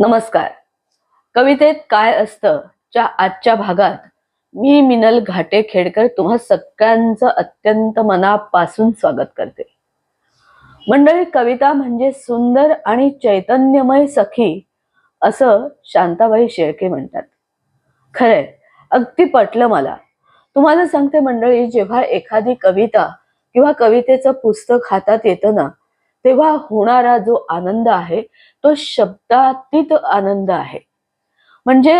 नमस्कार. कवितेत काय असतं? च्या आजच्या भागात मी मिनल घाटे खेडकर तुम्हा सगळ्यांचं अत्यंत मनापासून स्वागत करते. मंडळी कविता म्हणजे सुंदर आणि चैतन्यमय सखी असं शांताबाई शेळके म्हणतात. खरंय अगदी पटलं मला. तुम्हाला सांगते मंडळी जेव्हा एखादी कविता किंवा कवितेचं पुस्तक हातात येतं ना तेव्हा होणारा जो आनंद आहे तो शब्दातीत आनंद आहे. म्हणजे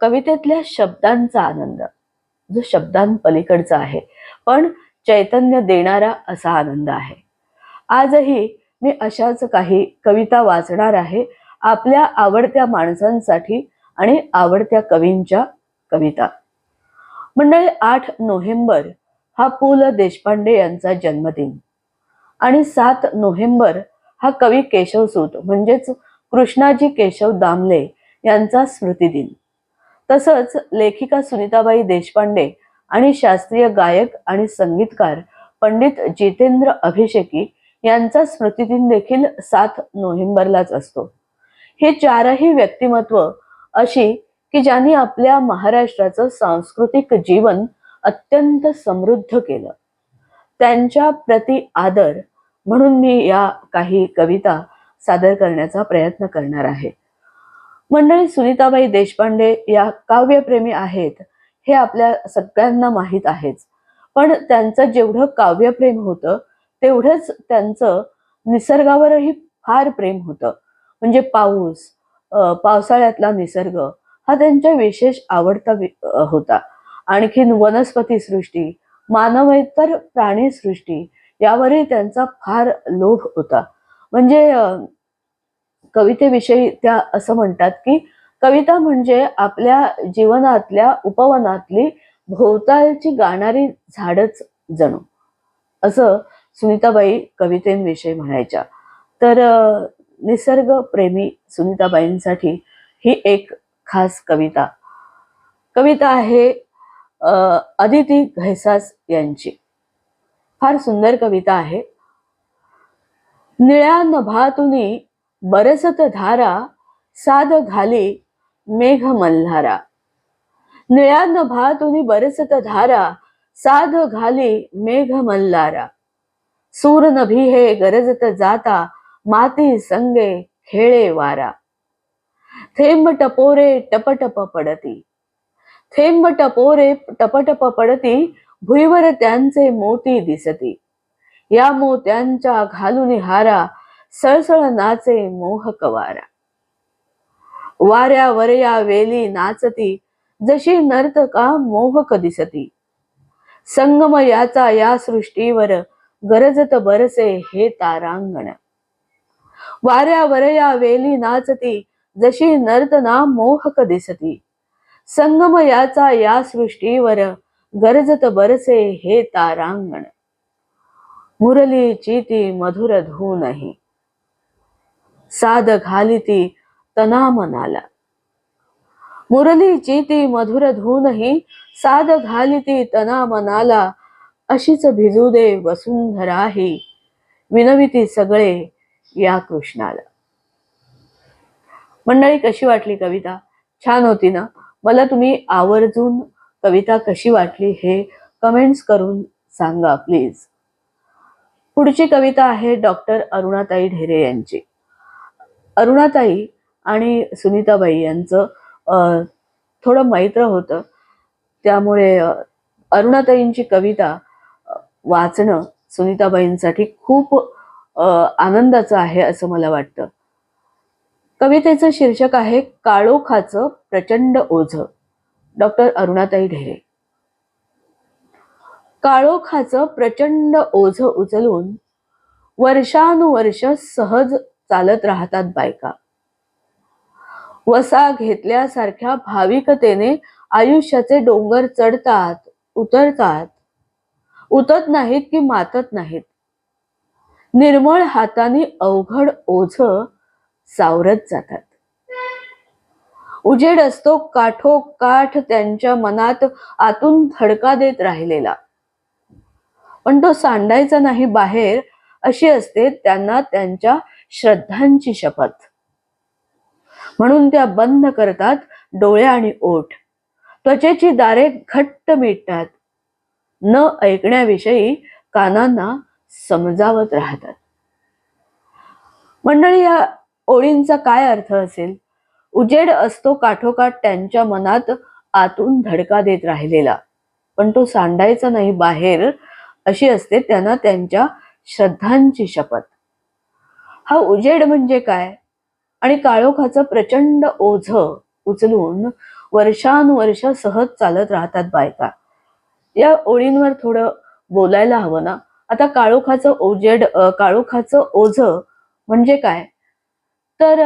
कवितेतल्या शब्दांचा आनंद जो शब्दांपलीकडचा आहे. पण चैतन्य देणारा असा आनंद आहे. आजही मी अशाच काही कविता वाचणार आहे आपल्या आवडत्या माणसांसाठी आणि आवडत्या कवींच्या कविता. मंडळी आठ नोव्हेंबर हा पु ल देशपांडे यांचा जन्मदिन. आणि सात नोव्हेंबर हा कवी केशवसूत म्हणजेच कृष्णाजी केशव दामले यांचा स्मृतिदिन तसंच लेखिका सुनीताबाई देशपांडे आणि शास्त्रीय गायक आणि संगीतकार पंडित जितेंद्र अभिषेकी यांचा स्मृतिदिन देखील सात नोव्हेंबरलाच असतो. हे चारही व्यक्तिमत्व अशी की ज्यांनी आपल्या महाराष्ट्राचं सांस्कृतिक जीवन अत्यंत समृद्ध केलं. त्यांच्या प्रति आदर म्हणून मी या काही कविता सादर करण्याचा प्रयत्न करणार आहे. मंडळी सुनीताबाई देशपांडे या काव्यप्रेमी आहेत हे आपल्या सगळ्यांना माहीत आहेच. पण त्यांचं जेवढं काव्यप्रेम होतं तेवढंच त्यांचं निसर्गावरही फार प्रेम होतं. म्हणजे पाऊस पावसाळ्यातला निसर्ग हा त्यांच्या विशेष आवडता होता. आणखीन वनस्पती सृष्टी मानवेतर प्राणी सृष्टी यावरही त्यांचा फार लोभ होता. म्हणजे कवितेविषयी त्या असं म्हणतात की कविता म्हणजे आपल्या जीवनातल्या उपवनातली भोवतालची गाणारी झाडच जणू असं सुनीताबाई कवितेविषयी म्हणायच्या. तर निसर्गप्रेमी निसर्ग प्रेमी सुनीताबाईंसाठी ही एक खास कविता. कविता आहे अदिती घैसास यांची. फार सुंदर कविता आहे. निळ्या नभातुनी बरसत धारा साध घाली मेघ मल्हारा. निळ्या नभातुनी बरसत धारा साध घाली मेघ मल्हारा. सूर नभी हे गरजत जाता माती संगे खेळे वारा. थेंब टपोरे टपटप पडती. थेंब टपोरे टपटप पडती भुईवर त्यांचे मोती दिसती. या मोत्यांच्या घालून हारा सळसळ नाचे मोहक वारा वाऱ्यावर या वेली नाचती जशी नर्तका मोहक दिसती. संगम याचा या सृष्टीवर गरजत बरसे हे तारांगण. वाऱ्यावर या वेली नाचती जशी नर्तना मोहक दिसती. संगम याचा या सृष्टीवर गरजत बरसे हे तारांगण. मुरली चीती मधुर धूनही साध घालिती तना मनाला मुरली चीती मधुर धूनही साध घालिती तना मनाला अशीच भिजू दे वसुंधराही विनविती सगळे या कृष्णाला. मंडळी कशी वाटली कविता? छान होती ना? मला तुम्ही आवर्जून कविता कशी वाटली हे कमेंट्स करून सांगा प्लीज पुढची कविता आहे डॉक्टर अरुणाताई ढेरे यांची. अरुणाताई आणि सुनीताबाई यांचं थोडं मैत्र होतं. त्यामुळे अरुणाताईंची कविता वाचणं सुनीताबाईंसाठी खूप आनंदाचं आहे असं मला वाटतं. कवितेचं शीर्षक आहे काळोखाचं प्रचंड ओझ. डॉक्टर अरुणाताई ढेरे. काळोखाचं प्रचंड ओझ उचलून वर्षानुवर्ष सहज चालत राहतात बायका. वसा घेतल्यासारख्या भाविकतेने आयुष्याचे डोंगर चढतात उतरतात. उतत नाहीत की मातत नाहीत. निर्मळ हाताने अवघड ओझ सावरत जातात. उजेड असतो काठोकाठ त्यांच्या मनात आतून धडका देत राहिलेला. पण तो सांडायचा नाही बाहेर अशी असते त्यांना त्यांच्या श्रद्धांची शपथ. म्हणून त्या बंद करतात डोळे आणि ओठ. त्वचेची दारे घट्ट मिटतात. न ऐकण्याविषयी कानांना समजावत राहतात. मंडळी या ओळींचा काय अर्थ असेल? उजेड असतो काठोकाठ त्यांच्या मनात आतून धडका देत राहिलेला. पण तो सांडायचा नाही बाहेर अशी असते त्यांना त्यांच्या श्रद्धांची शपथ. हा उजेड म्हणजे काय? आणि काळोखाचं प्रचंड ओझ उचलून वर्षानुवर्ष सहज चालत राहतात बायका. या ओळींवर थोडं बोलायला हवं ना? आता काळोखाचं ओजेड काळोखाचं ओझ म्हणजे काय? तर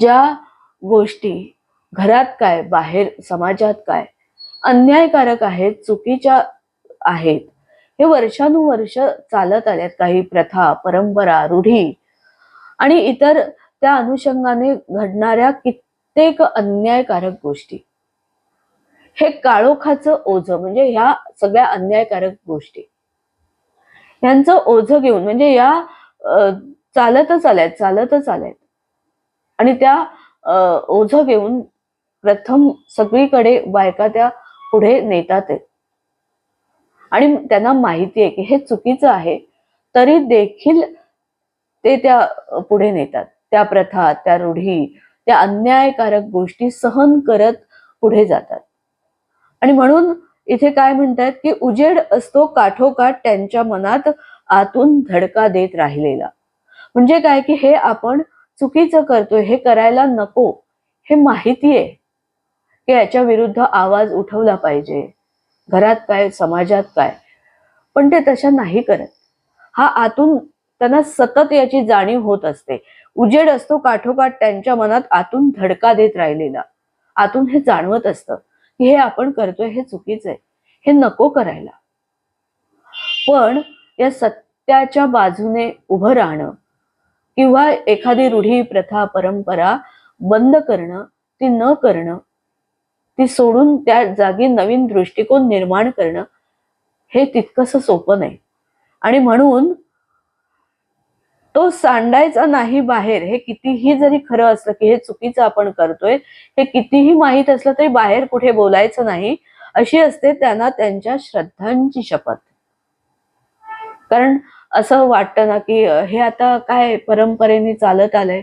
ज्या गोष्टी घरात काय बाहेर समाजात काय अन्यायकारक आहेत चुकीच्या आहेत हे वर्षानुवर्ष चालत आल्यात काही प्रथा परंपरा रूढी आणि इतर त्या अनुषंगाने घडणाऱ्या कित्येक अन्यायकारक गोष्टी. हे काळोखाचं ओझ म्हणजे ह्या सगळ्या अन्यायकारक गोष्टी. यांचं ओझ घेऊन म्हणजे या चालतच आल्यात चालतच आल्यात. आणि त्या ओझ घेऊन प्रथम सगळीकडे बायका त्या पुढे नेतात आणि त्यांना माहिती आहे की हे चुकीचं आहे तरी देखील ते त्या पुढे नेतात. त्या प्रथा त्या रूढी त्या अन्यायकारक गोष्टी सहन करत पुढे जातात. आणि म्हणून इथे काय म्हणतात की उजेड असतो काठोकाठ त्यांच्या मनात आतून धडका देत राहिलेला. म्हणजे काय की हे आपण चुकीचं करतोय हे करायला नको. हे माहिती आहे की याच्या विरुद्ध आवाज उठवला पाहिजे. घरात काय समाजात काय? पण ते तशा नाही करत. हा आतून त्यांना सतत याची जाणीव होत असते. उजेड असतो काठोकाठ त्यांच्या मनात आतून धडका देत राहिलेला. आतून हे जाणवत असतं की हे आपण करतोय हे चुकीचं आहे. हे नको करायला. पण या सत्याच्या बाजूने उभं राहणं किंवा एखादी रूढी प्रथा परंपरा बंद करणं ती न करणं ती सोडून त्या जागी नवीन दृष्टिकोन निर्माण करणं हे तितकंसं सोपं नाही. आणि म्हणून तो सांडायचा नाही बाहेर हे कितीही जरी खरं असलं की हे चुकीचं आपण करतोय हे कितीही माहीत असलं तरी बाहेर कुठे बोलायचं नाही अशी असते त्यांना त्यांच्या श्रद्धांची शपथ. कारण असं वाटतं ना की हे आता काय परंपरेने चालत आलंय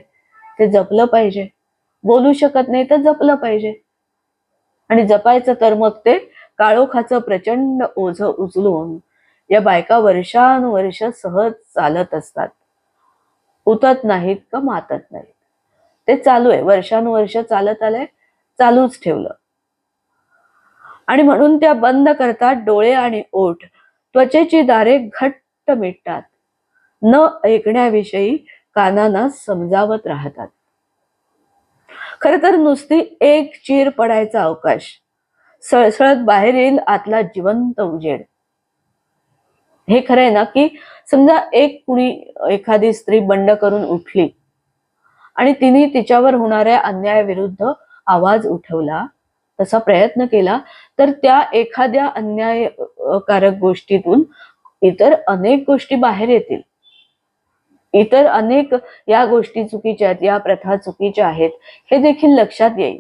ते जपलं पाहिजे. बोलू शकत नाही तर जपलं पाहिजे. आणि जपायचं तर मग ते काळोखाचं प्रचंड ओझ उचलून या बायका वर्षानुवर्ष सहज चालत असतात. उतत नाहीत का मातत नाहीत? ते चालू आहे. वर्षानुवर्ष चालत आलंय चालूच ठेवलं. आणि म्हणून त्या बंद करतात डोळे आणि ओठ. त्वचेची दारे घट्ट मिटतात. न ऐकण्याविषयी कानांना समजावत राहतात. खर तर नुसती एक चीर पडायचा अवकाश. सळसळत बाहेर येईल आतला जिवंत उजेड. हे खरं आहे ना की समजा एक कुणी एखादी स्त्री बंड करून उठली आणि तिने तिच्यावर होणाऱ्या अन्यायाविरुद्ध आवाज उठवला तसा प्रयत्न केला तर त्या एखाद्या अन्यायकारक गोष्टीतून इतर अनेक गोष्टी बाहेर येतील. इतर अनेक या गोष्टी चुकीच्या आहेत या प्रथा चुकीच्या आहेत हे देखील लक्षात येईल.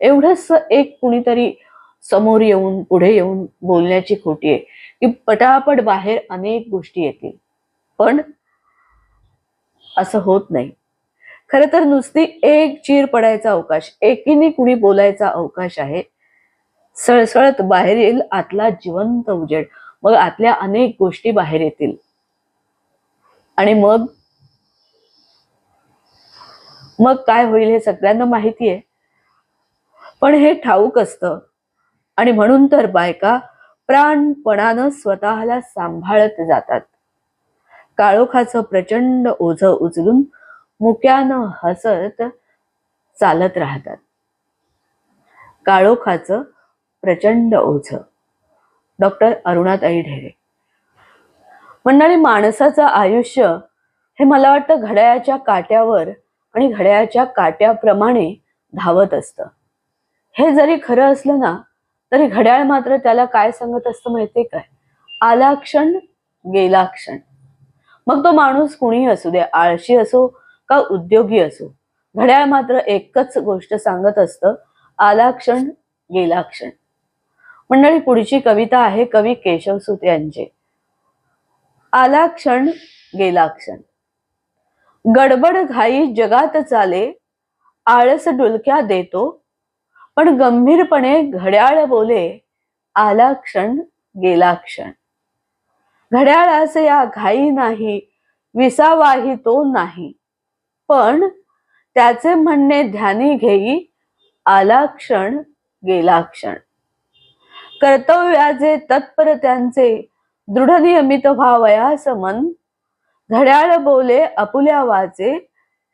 एवढंच एक कुणीतरी समोर येऊन पुढे येऊन बोलण्याची खोटी आहे की पटापट बाहेर अनेक गोष्टी येतील. पण असं होत नाही. खर तर नुसती एक चीर पडायचा अवकाश एकीने कुणी बोलायचा अवकाश आहे. सळसळत बाहेर येईल आतला जिवंत उजेड. मग आतल्या अनेक गोष्टी बाहेर येतील. आणि मग? मग काय होईल हे सगळ्यांना माहिती आहे. पण हे ठाऊक असतं. आणि म्हणून तर बायका प्राणपणानं स्वतःला सांभाळत जातात. काळोखाचं प्रचंड ओझ उचलून मुक्यानं हसत चालत राहतात. काळोखाचं प्रचंड ओझ. डॉक्टर अरुणाताई ढेरे. मंडळी माणसाचं आयुष्य हे मला वाटतं घड्याळाच्या काट्यावर आणि घड्याळाच्या काट्याप्रमाणे धावत असतं. हे जरी खरं असलं ना तरी घड्याळ मात्र त्याला काय सांगत असतं माहितीये काय? आला क्षण गेला क्षण. मग तो माणूस कुणीही असू दे आळशी असो का उद्योगी असो घड्याळ मात्र एकच गोष्ट सांगत असतं आला क्षण गेला क्षण. मंडळी पुढची कविता आहे कवी केशवसूत यांची. आला क्षण गेला क्षण. गडबड घाई जगात चाले आळस डुलक्या देतो. पण गंभीरपणे घड्याळ बोले आला क्षण गेला क्षण. घड्याळास या घाई नाही विसावाही तो नाही. पण त्याचे म्हणणे ध्यानी घेई आला क्षण गेला क्षण. कर्तव्याचे तत्पर त्यांचे दृढ नियमित व्हावयास मन. घड्याळ बोले अपुल्या वाचे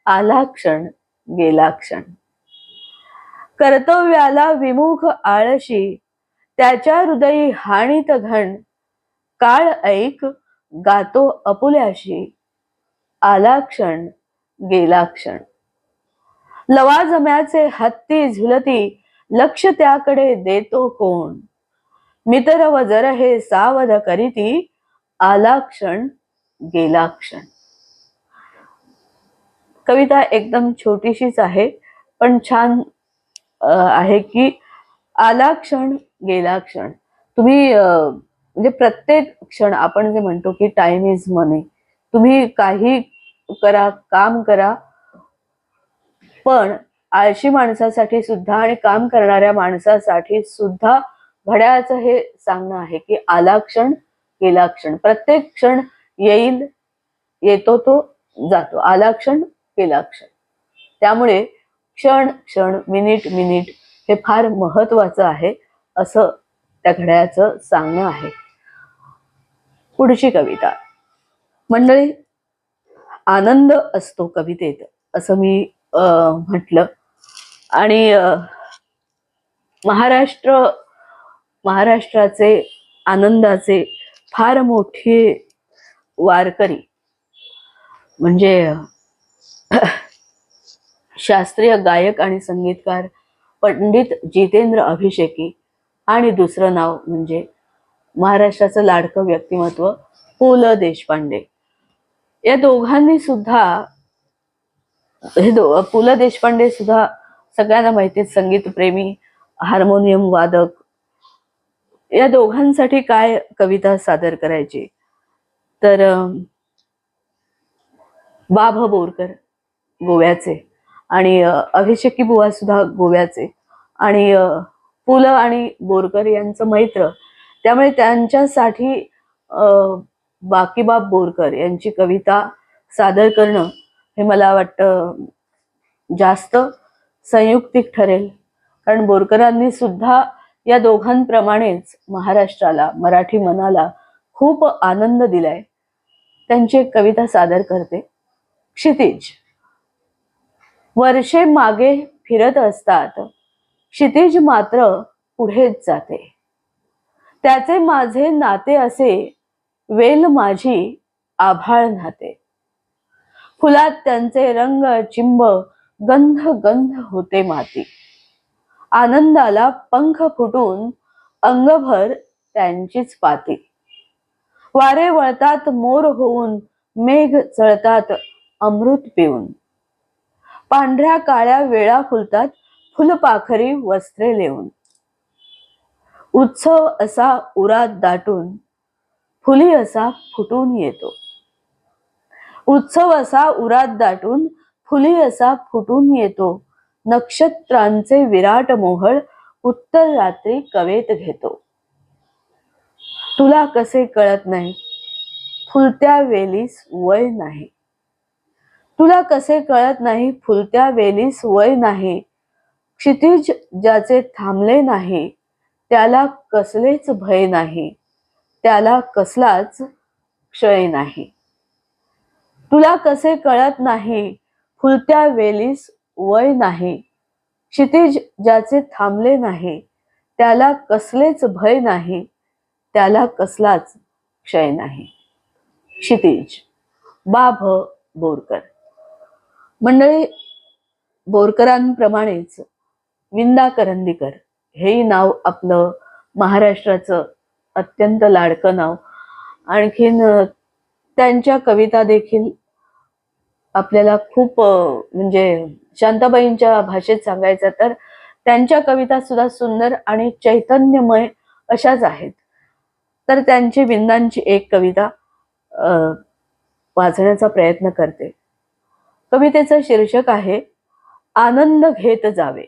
आला क्षण गेला क्षण. कर्तव्याला विमुख आळशी त्याच्या हृदयी हाणीत घण. काळ ऐक गातो अपुल्याशी आला क्षण गेला क्षण. लवाजम्याचे हत्ती झुलती लक्ष त्याकडे देतो कोण? मित्र वजर जर हे सावध करीती आला क्षण गेला क्षण. कविता एकदम छोटीशीच आहे पण छान आहे की आला क्षण गेला क्षण. तुम्ही म्हणजे प्रत्येक क्षण आपण जे म्हणतो की टाइम इज मनी तुम्ही काही करा काम करा पण आळशी माणसासाठी सुद्धा आणि काम करणाऱ्या माणसासाठी सुद्धा घड्याळाचं हे सांगणं आहे की आला क्षण गेला क्षण. प्रत्येक क्षण येईल येतो तो जातो. आला क्षण गेला क्षण. त्यामुळे क्षण क्षण मिनिट मिनिट हे फार महत्वाचं आहे असं त्या घड्याळाचं सांगणं आहे. पुढची कविता. मंडळी आनंद असतो कवितेत असं मी अं, म्हटलं. आणि महाराष्ट्र महाराष्ट्राचे आनंदाचे फार मोठे वारकरी. म्हणजे शास्त्रीय गायक आणि संगीतकार पंडित जितेंद्र अभिषेकी आणि दुसरं नाव म्हणजे महाराष्ट्राचं लाडकं व्यक्तिमत्व पु ल देशपांडे. या दोघांनी सुद्धा हे दो पु ल देशपांडे सुद्धा सगळ्यांना माहितीत संगीतप्रेमी हार्मोनियम वादक या दोघांसाठी काय कविता सादर करायची? तर बाभ बोरकर गोव्याचे आणि अभिषेकी बुवा सुद्धा गोव्याचे आणि पु ल आणि बोरकर यांचं मैत्र. त्यामुळे त्यांच्यासाठी बाकीबाब बोरकर यांची कविता सादर करणं हे मला वाटतं जास्त संयुक्तिक ठरेल. कारण बोरकरांनी सुद्धा या दोघांप्रमाणेच महाराष्ट्राला मराठी मनाला खूप आनंद दिलाय. त्यांची एक कविता सादर करते. क्षितिज वर्षे मागे फिरत असतात. क्षितिज मात्र पुढेच जाते. त्याचे माझे नाते असे वेल माझी आभाळ नाते फुलात त्यांचे रंग चिंब गंध गंध होते माती. आनंदाला पंख फुटून अंगभर त्यांचीच पाती. वारे वळतात मोर होऊन मेघ चळतात अमृत पिऊन. पांढऱ्या काळ्या वेळा फुलतात फुलपाखरी वस्त्रे लेऊन. उत्सव असा उरात दाटून फुली असा फुटून येतो. उत्सव असा उरात दाटून फुली असा फुटून येतो. नक्षत्रांचे विराट मोहळ उत्तर रात्री कवेत घेतो. तुला कसे कळत नाही? फुलत्या वेलीस वय नाही. तुला कसे कळत नाही? फुलत्या वेलीस वय नाही. क्षितिज ज्याचे थांबले नाही त्याला कसलेच भय नाही. त्याला कसलाच क्षय नाही. तुला कसे कळत नाही? फुलत्या वेलीस वय नाही. क्षितिज ज्याचे थांबले नाही त्याला कसलेच भय नाही त्याला कसलाच क्षय नाही. क्षितिज बाभ बोरकर. मंडळी बोरकरांप्रमाणेच विंदा करंदीकर हेही नाव आपलं महाराष्ट्राचं अत्यंत लाडकं नाव. आणखीन त्यांच्या कविता देखील आपल्याला खूप म्हणजे शांताबाईंच्या भाषेत सांगायचं तर त्यांच्या कविता सुद्धा सुंदर आणि चैतन्यमय अशाच आहेत. तर त्यांची विंदांची एक कविता वाचण्याचा प्रयत्न करते. कवितेचं शीर्षक आहे आनंद घेत जावे.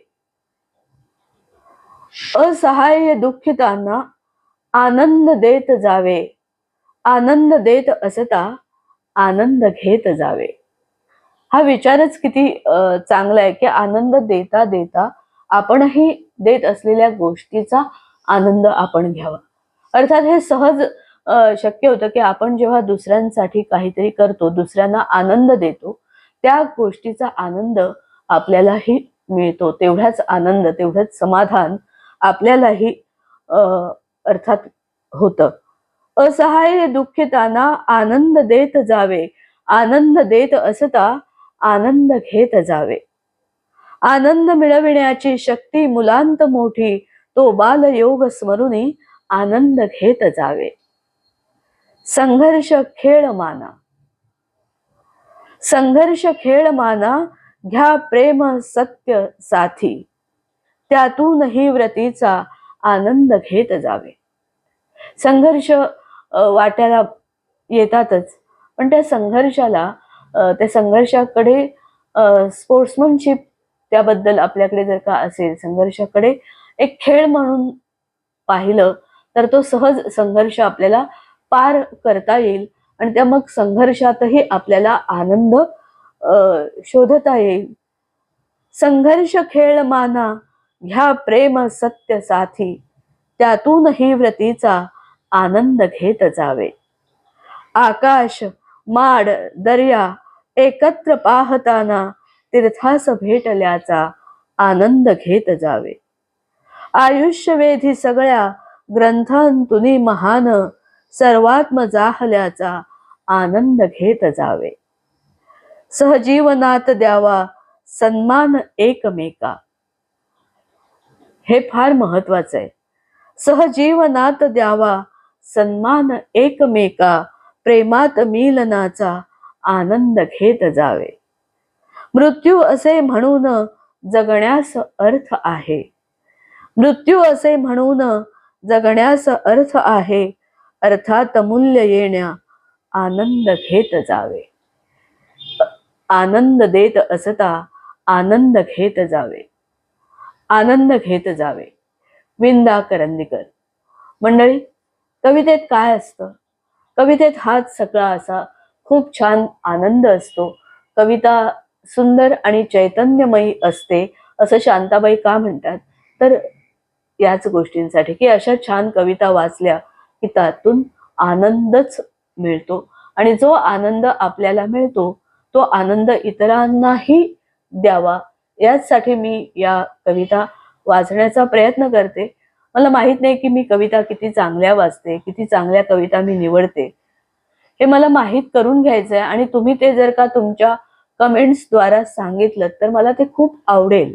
असहाय्य दुःखितांना आनंद देत जावे. आनंद देत असता आनंद घेत जावे. हा विचारच किती चांगला आहे की आनंद देता देता आपणही देत असलेल्या गोष्टीचा आनंद आपण घ्यावा. अर्थात हे सहज शक्य होतं की आपण जेव्हा दुसऱ्यांसाठी काहीतरी करतो दुसऱ्यांना आनंद देतो त्या गोष्टीचा आनंद आपल्यालाही मिळतो. तेवढाच आनंद तेवढंच समाधान आपल्यालाही अर्थात होतं. असहाय्य दुःखितांना आनंद देत जावे. आनंद देत असता आनंद घेत जावे. आनंद मिळविण्याची शक्ती मुलांत मोठी तो बाल योग स्मरुनी आनंद घेत जावे. संघर्ष खेळ माना. संघर्ष खेळ माना घ्या प्रेम सत्य साथी. त्यातूनही व्रतीचा आनंद घेत जावे. संघर्ष वाट्याला येतातच पण त्या संघर्षाला त्या संघर्षाकडे स्पोर्ट्समनशिप त्याबद्दल आपल्याकडे जर का असेल संघर्षाकडे एक खेळ म्हणून पाहिलं तर तो सहज संघर्ष आपल्याला पार करता येईल आणि त्या मग संघर्षातही आपल्याला आनंद शोधता येईल. संघर्ष खेळ माना घ्या प्रेम सत्य साथी त्यातूनही व्रतीचा आनंद घेत जावे. आकाश माड दर्या एकत्र पाहताना तीर्थास भेटल्याचा आनंद घेत जावे. आयुष्यवेधी सगळ्या ग्रंथांतुनी महान सर्वात्म जाहल्याचा आनंद घेत जावे. सहजीवनात द्यावा सन्मान एकमेका. हे फार महत्वाचं आहे. सहजीवनात द्यावा सन्मान एकमेका प्रेमात मिलनाचा आनंद घेत जावे. मृत्यू असे म्हणून जगण्यास अर्थ आहे. मृत्यू असे म्हणून जगण्यास अर्थ आहे. अर्थात मूल्य येण्या आनंद घेत जावे. आनंद देत असता आनंद घेत जावे. आनंद घेत जावे. विंदा करंदीकर मंडळी कवितेत काय असतं? कवितेत हाच सगळा असा खूप छान आनंद असतो. कविता सुंदर आणि चैतन्यमयी असते असं शांताबाई का म्हणतात? तर याच गोष्टींसाठी की अशा छान कविता वाचल्या की त्यातून आनंदच मिळतो. आणि जो आनंद आपल्याला मिळतो तो आनंद इतरांनाही द्यावा. याचसाठी मी या कविता वाचण्याचा प्रयत्न करते. मला माहीत नाही की मी कविता किती चांगल्या वाचते किती चांगल्या कविता मी निवडते. हे मला माहीत करून घ्यायचं आहे आणि तुम्ही ते जर का तुमच्या कमेंट्सद्वारा सांगितलं तर मला ते खूप आवडेल.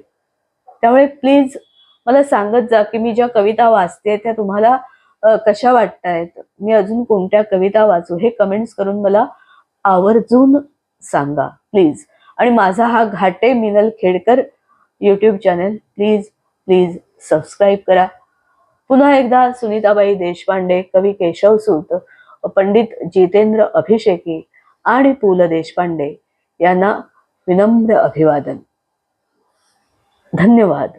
त्यामुळे प्लीज मला सांगत जा की मी ज्या कविता वाचते त्या तुम्हाला कशा वाटतायत? मी अजून कोणत्या कविता वाचू? हे कमेंट्स करून मला आवर्जून सांगा प्लीज आणि माझा हा Ghate Minal Khedkar YouTube channel please please subscribe करा. पुन्हा एकदा सुनीताबाई देशपांडे कवी केशव सूत पंडित जितेंद्र अभिषेकी आणि पु ल देशपांडे यांना विनम्र अभिवादन. धन्यवाद.